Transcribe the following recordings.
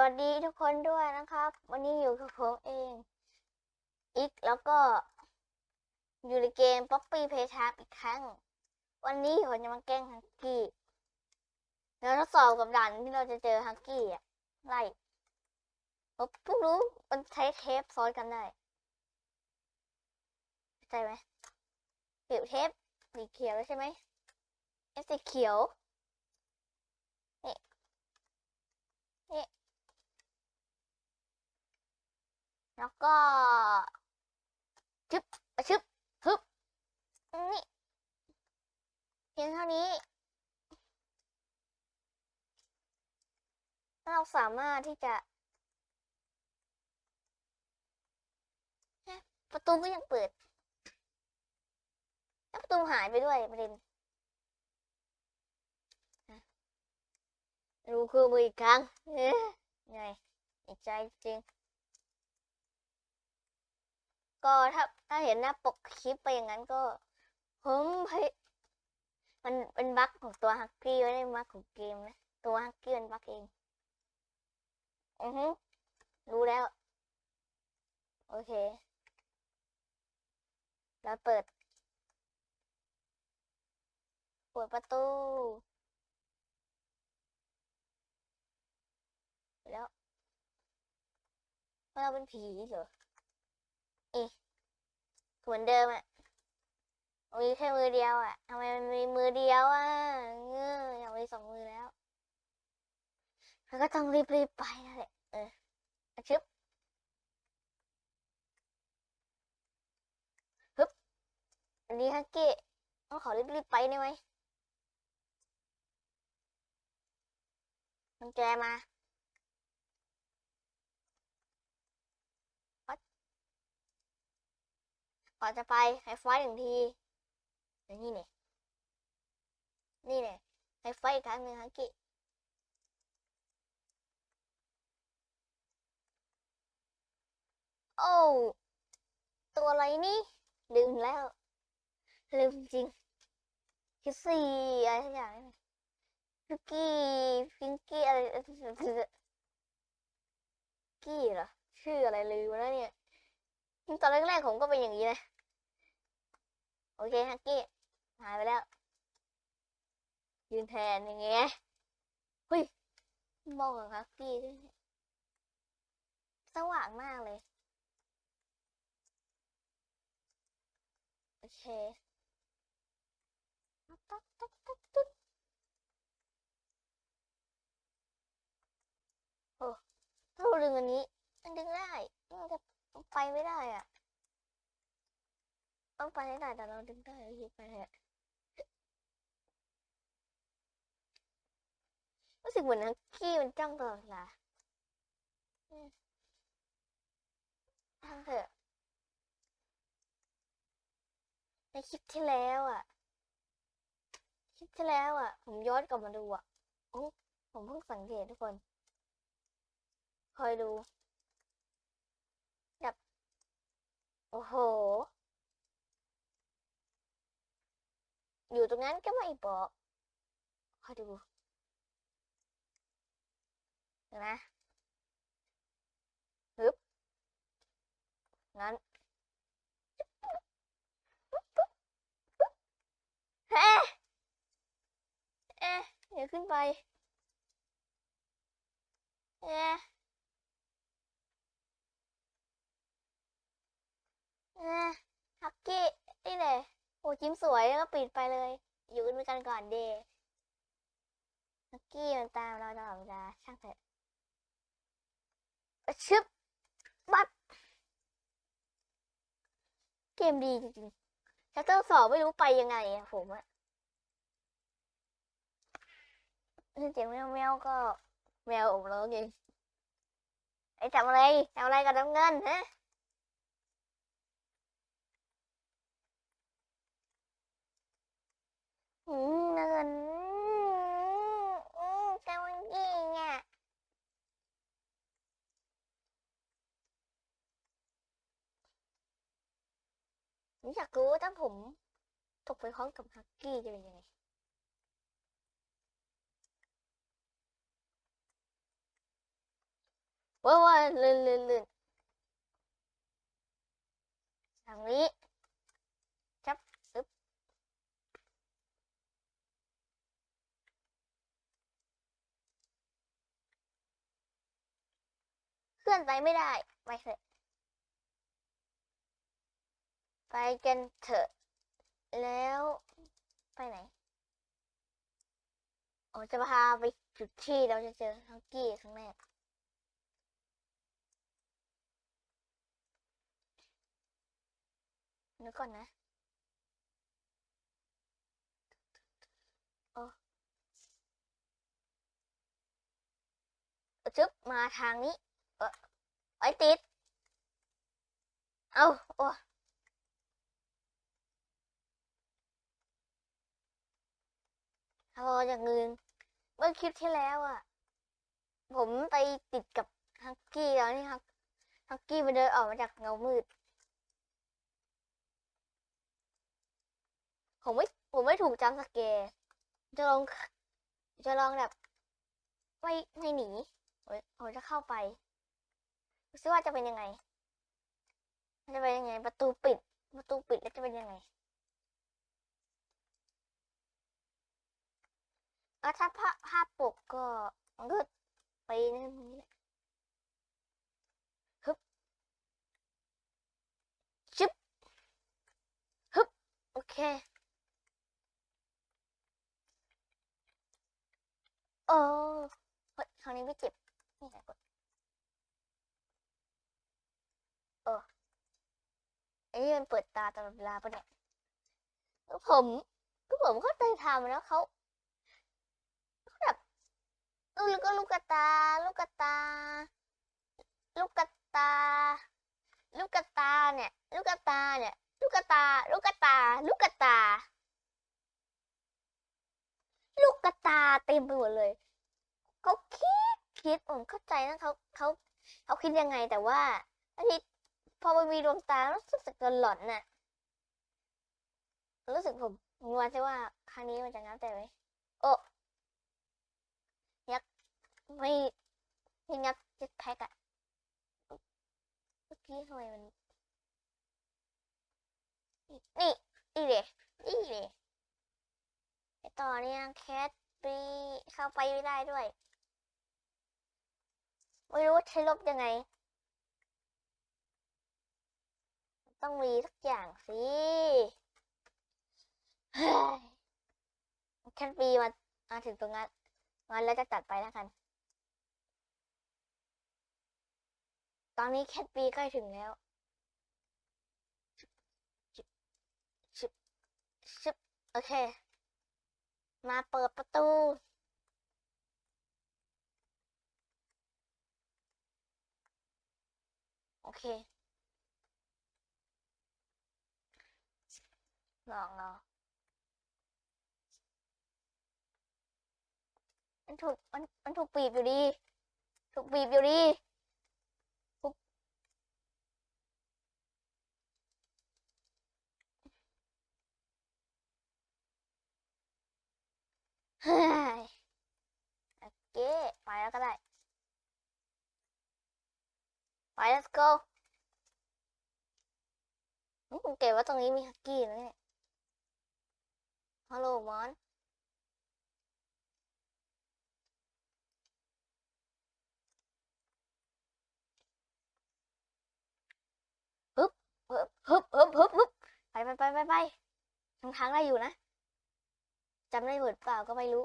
วัสดีทุกคนด้วยนะครับ วันนี้อยู่กับผมเอง อีกแล้วก็ อยู่ในเกม Poppy Playtime อีกครั้ง วันนี้ผมจะมาแกล้งฮักกี้เราทดสอบกับด่านที่เราจะเจอฮักกี้อะไล่ผมเพิ่งรู้มันใช้เทปซ้อนกันได้ใจไหมเปลี่ยนเทปสีเขียวแล้วใช่ไหมเอฟสีเขียวนี่นี่ แล้วก็ชึบอะชึบฮึบนี่เพียงเท่านี้ เราสามารถที่จะประตูก็ยังเปิด แล้วประตูหายไปด้วยประเด็นรู้คือมืออีกครั้งเอ๊ะไงใจจริง ก็ถ้าถ้าเห็นหน้าปกคลิปไปอย่างนั้นก็ผมพยมันเป็นบั๊กของตัวฮักกี้ไม่ได้บั๊กของเกมนะตัวฮักกี้เป็นบั๊กเองอือฮึรู้แล้ว โอเคแล้วเปิดเปิดประตูแล้วเราเป็นผีเหรอ เอ๊ะเหมือนเดิมอะมีแค่มือเดียวอะทำไมมันมีมือเดียวอะเงื้ออยากมีสองมือแล้วแล้วก็ต้องรีบๆไปนั่นแหละเออชึบฮึบอันนี้ฮักกี้ต้องขอรีบๆไปได้ไหมมันแจมา ก่อนจะไปให้ไฟหนึ่งทีอย่างนี่เนี่ยนี่เนี่ยให้ไฟอีกครั้งหนึ่งฮักกี้โอ้ตัวอะไรนี่ลืมแล้วลืมจริงคิสซี่อะไรสักอย่างนี่ฟิกกี้ฟิงกี้อะไรกี้เหรอชื่ออะไรลืมแล้วเนี่ยตอนแรกๆผมก็เป็นอย่างนี้นะ โอเคฮักกี้หายไปแล้ว ยืนแทนอย่างเงี้ยเฮ้ยมองกับฮักกี้ด้วยสว่างมากเลย โอเคต๊อกต๊อกต๊อกต๊อกต๊อกโอ้ถ้าเราดึงอันนี้มันดึงได้มันจะไปไม่ได้อะ ต้องไปให้ได้แต่เราดึงได้โอเคไปเถอะรู้สึกเหมือนนักกี้มันจ้องตลอดเวลาอืมทางเถอะ ในคลิปที่แล้วอะ คลิปที่แล้วอะ ผมย้อนกลับมาดูอะโอ้ผมเพิ่งสังเกตทุกคน คอยดูแบบโอ้โห อยู่ตรงนั้นก็ไม่บอกคอยดูเนไหมฮึบงั้นเอ๊ะเอ๊ะเดี๋ยวขึ้นไปเอ๊ะเอ๊ะฮักกี้นี่เลย โอ้จิ้มสวยแล้วก็ปิดไปเลย อยู่กันด้วยกันก่อนเดฮักกี้มันตามเราตลอดเวลาช่างเถอะชึบบัดเกมดีจริงๆชัตเตอร์สองไม่รู้ไปยังไงอะผมอะเสียงแมวแมวก็แมวผมแล้วไงไอ้ทำอะไรทำอะไรกับน้ำเงินฮะ อืม เงินอืมกำลังยิงอะผมอยากรู้ว่าถ้าผมตกไปพร้อมกับฮักกี้จะเป็นยังไงว้าวว้าวลื่นลื่นลื่นทางนี้ จับอึ๊บื่อนไปไม่ได้ ไปเถอะ ไปกันเถอะ แล้วไปไหนโอ้จะพาไปจุดที่เราจะเจอฮังกี้ครั้งแรกนึกก่อนนะโอ้จึ๊บมาทางนี้ เออไอ้ติด เอาโอ้พออย่างอื่นเมื่อคลิปที่แล้วอะ ผมไปติดกับฮักกี้แล้วนี่ฮักฮักกี้มันเดินออกมาจากเงามืด ผมไม่ผมไม่ถูกจำสแกร์จะลองจะลองแบบไม่ไม่หนีผมจะเข้าไป ซิว่าจะเป็นยังไง จะเป็นยังไง ประตูปิด ประตูปิดแล้วจะเป็นยังไงแล้วถ้าภาพภาพปกก็มันก็ไปนั่นนี่แหละฮึบชึบฮึบโอเคโอ้ยคราวนี้ไม่เจ็บนี่ไหนกดเออ ไอ้นี่มันเปิดตาตลอดเวลาปะเนี่ยก็ผมก็ผมเข้าใจทำแล้วเขาเขาแบบแล้วก็ลูกกระตา ลูกกระตา ลูกกระตา ลูกกระตาเนี่ย ลูกกระตาเนี่ย ลูกกระตา ลูกกระตา ลูกกระตา ลูกกระตาเต็มไปหมดเลยเขาคิดคิดผมเข้าใจนะเขาเขาเขาคิดยังไงแต่ว่าอันนี้ พอมันมีดวงตารู้สึกจะหลอนน่ะ รู้สึกผมผมว่าจะว่าครั้งนี้มันจะงับแต่ไหมโอ้ยักไม่ไม่งับจ็ตแพ็กอะเมื่อกี้ทำไมมัน นี่นี่เดนี่เดไอต่อเนี่ยแคทปีเข้าไปไม่ได้ด้วย ไม่รู้ใช้ลบยังไง ต้องมีสักอย่างสิแคทปีมามาถึงตรงนั้นงั้นแล้วจะตัดไปแล้วกัน ตอนนี้แคทปีใกล้ถึงแล้วชิบชิบโอเค มาเปิดประตู โอเค ลองลองมันถูกมันมันถูกบีบอยู่ดี ถูกบีบอยู่ดีถูกเฮ้ยโอเคไปแล้วก็ได้ ไป let's go อืมเก๋ว่าตรงนี้มีฮักกี้นะเนี่ย ฮัลโหลมอน ฮึบฮึบฮึบฮึบฮึบฮึบไปไปไปไปไปทางทางได้อยู่นะจำได้หมดเปล่าก็ไม่รู้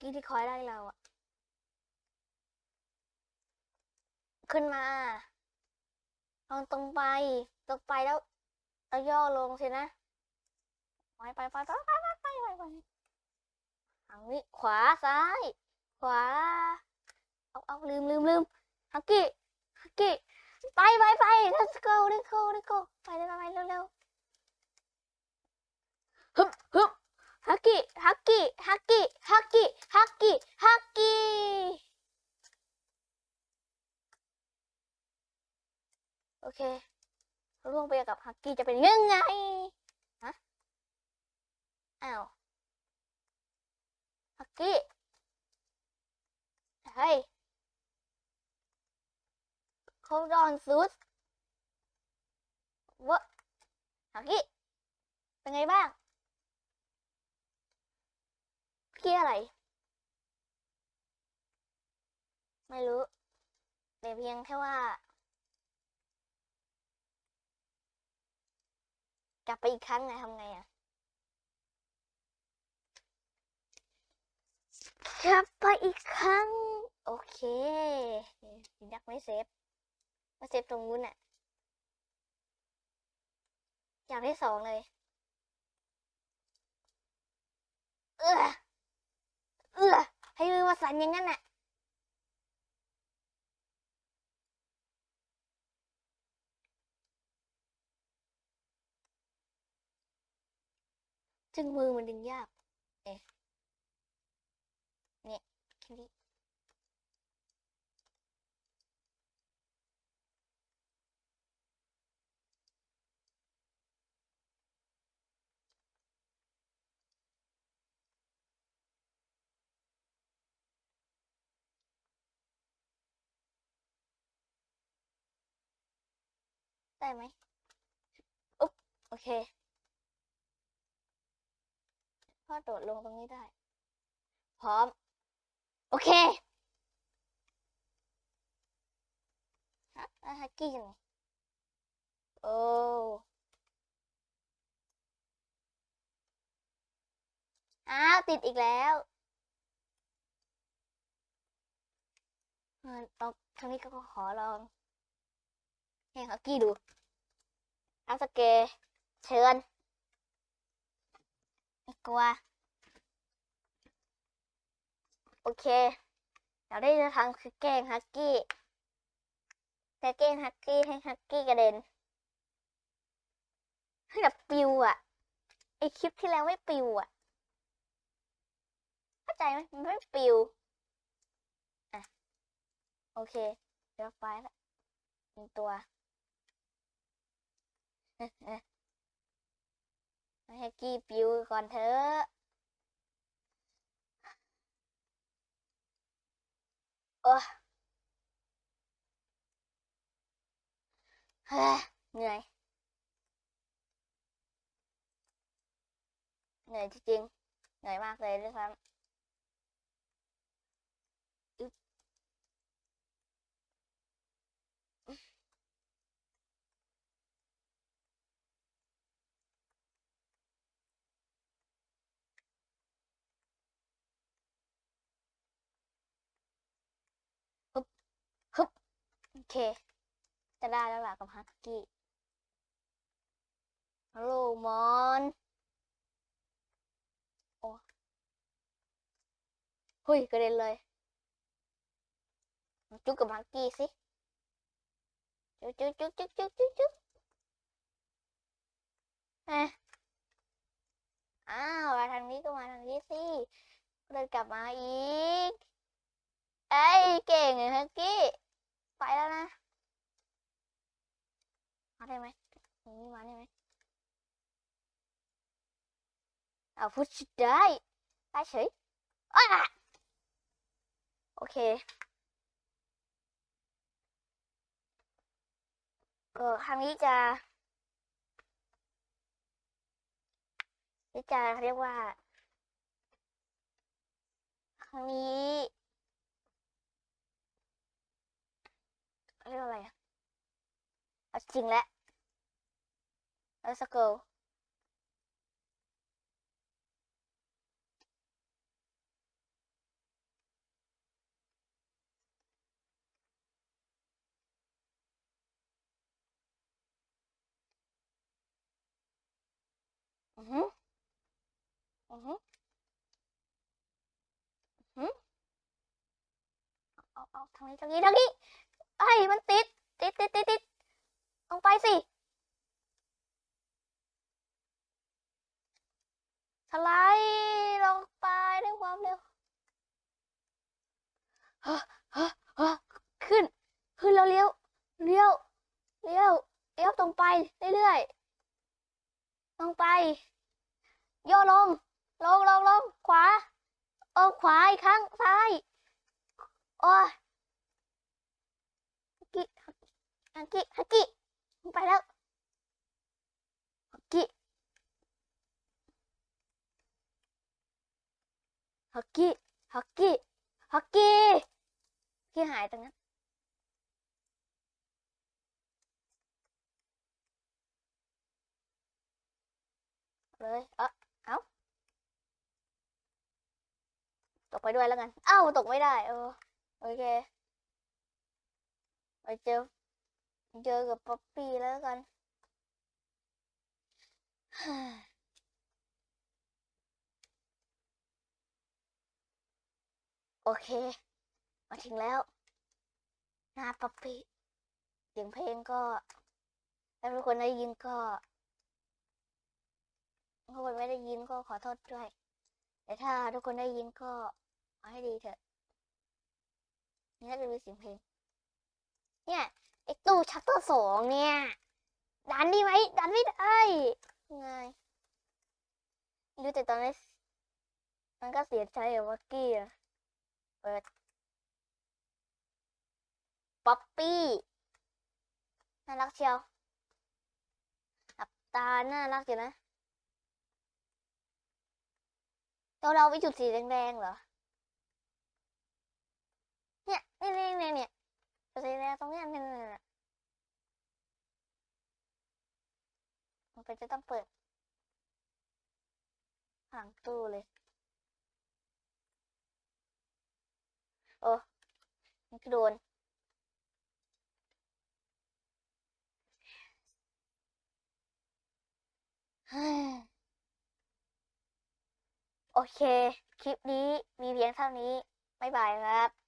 กี้ที่คอยไล่เราอะขึ้นมาลองตรงไป ตรงไปแล้ว แล้วย่อลงสินะ ไปไปไปไปไปไปไปไปทางนี้ขวาซ้าย ขวา เอาเอาลืมลืมลืมฮักกี้ฮักกี้ไปไปไป let's go let's go let's go ไปเลยไปไปเร็วเร็วฮึบฮึบฮักกี้ฮักกี้ฮักกี้ฮักกี้ฮักกี้ฮักกี้โอเค ร่วมไปกับฮักกี้จะเป็นยังไงฮะอ้าวฮักกี้เฮ้ยเขาดอนซูสวะฮักกี้เป็นไงบ้าง พี่อะไร ไม่รู้แต่เพียงแค่ว่า กลับไปอีกครั้งไงทำไงอะกลับไปอีกครั้ง โอเคยักไม่เซฟม่เซฟตรงนู้นอะอย่างที่สองเลย เออเออให้มือมาสั่นอย่างนั้นน่ะ จึงมือมันดึงยากเอ๊ะเนี่ยแค่นี้ได้ไหมอุ๊บโอเค พ่อโดดลงตรงนี้ได้ พร้อม โอเคฮะแล้วฮักกี้ยังไงโอ้อ้าวติดอีกแล้วเออลองครั้งนี้ก็ขอลองให้ฮักกี้ดูอัสเกเชิญ ไม่กลัว โอเคเดี๋ยวได้จะทำคือแกล้งฮักกี้แต่แกล้งฮักกี้ให้ฮักกี้กระเด็นให้แบบปิวอะไอคลิปที่แล้วไม่ปิวอะเข้าใจไหมมันไม่ปิวอะโอเค เดี๋ยวไฟล์ละหนึ่งตัว ให้กี้ปิวก่อนเถอะโอ้เฮ้เหนื่อย เหนื่อยจริงเหนื่อยมากเลยด้วยซ้ำ เค จะได้แล้วล่ะกับฮักกี้ฮัลโหลมอนโอ้เฮ้ยกระเด็นเลยจุ๊กกับฮักกี้สิจุ๊กจุ๊กจุ๊กจุ๊กจุ๊กจุ๊กจุ๊กเอ๊ะอ้าวมาทางนี้ก็มาทางนี้สิเดินกลับมาอีก เอ้ยเก่งเลยฮักกี้ ไปแล้วนะ มาได้ไหมอย่างนี้มาได้ไหมเอาพูดชุดได้ได้เฉยอ้าโอเคเออครั้งนี้จะนี่จะเรียกว่า ครั้งนี้ เรียกว่าอะไรอะเอาจริงแล้ว Let's go อือหืออือหืออือหือเอาเอาทางนี้ทางนี้ทางนี้ ไอ้ยมันติด ติดติดติดติดลงไปสิสไลด์ลงไปด้วยความเร็วฮะฮะฮะขึ้น ขึ้นแล้วเลี้ยว เลี้ยว เลี้ยว เลี้ยวตรงไปเรื่อยๆลงไปโย่ลง ลงลงลงขวาออขวาอีกครั้งซ้าย โอ้ยกิ ฮักกี้ฮักกี้มึงไปแล้วฮักกี้ฮักกี้ฮักกี้ฮักกี้ที่หายตรงนั้นเลยเออเอาตกไปด้วยแล้วกัน เอ้า ตกไม่ได้ เออ โอเค ไปเจอ เจอกับป๊อปปี้แล้วกันโอเค มาถึงแล้วหน้าป๊อปปี้เสียงเพลงก็ถ้าทุกคนได้ยินก็ถ้าคนไม่ได้ยินก็ขอโทษด้วย แต่ถ้าทุกคนได้ยินก็เอาให้ดีเถอะนี่น่าจะมีเสียงเพลงเนี่ย ไอตู้ชัตเตอร์สองเนี่ย ดันดีไหมดันไม่ได้ไงดูแต่ตอนนี้มันก็เสียใจอะวักกี้อะเปิดป๊อปปี้น่ารักเชียวหลับตาน่ารักอยู่นะเราเราไปจุดสีแดงๆเหรอ เนี่ยเนี่ยเนี่ยเนี่ยเนี่ยจุดสีแดงตรงเนี้ยเนี่ยเนี่ยเนี่ย ป็นจะต้องเปิดหลังตู้เลย โอ้มันก็โดนโอเค คลิปนี้มีเพียงเท่านี้ บ๊ายบายครับ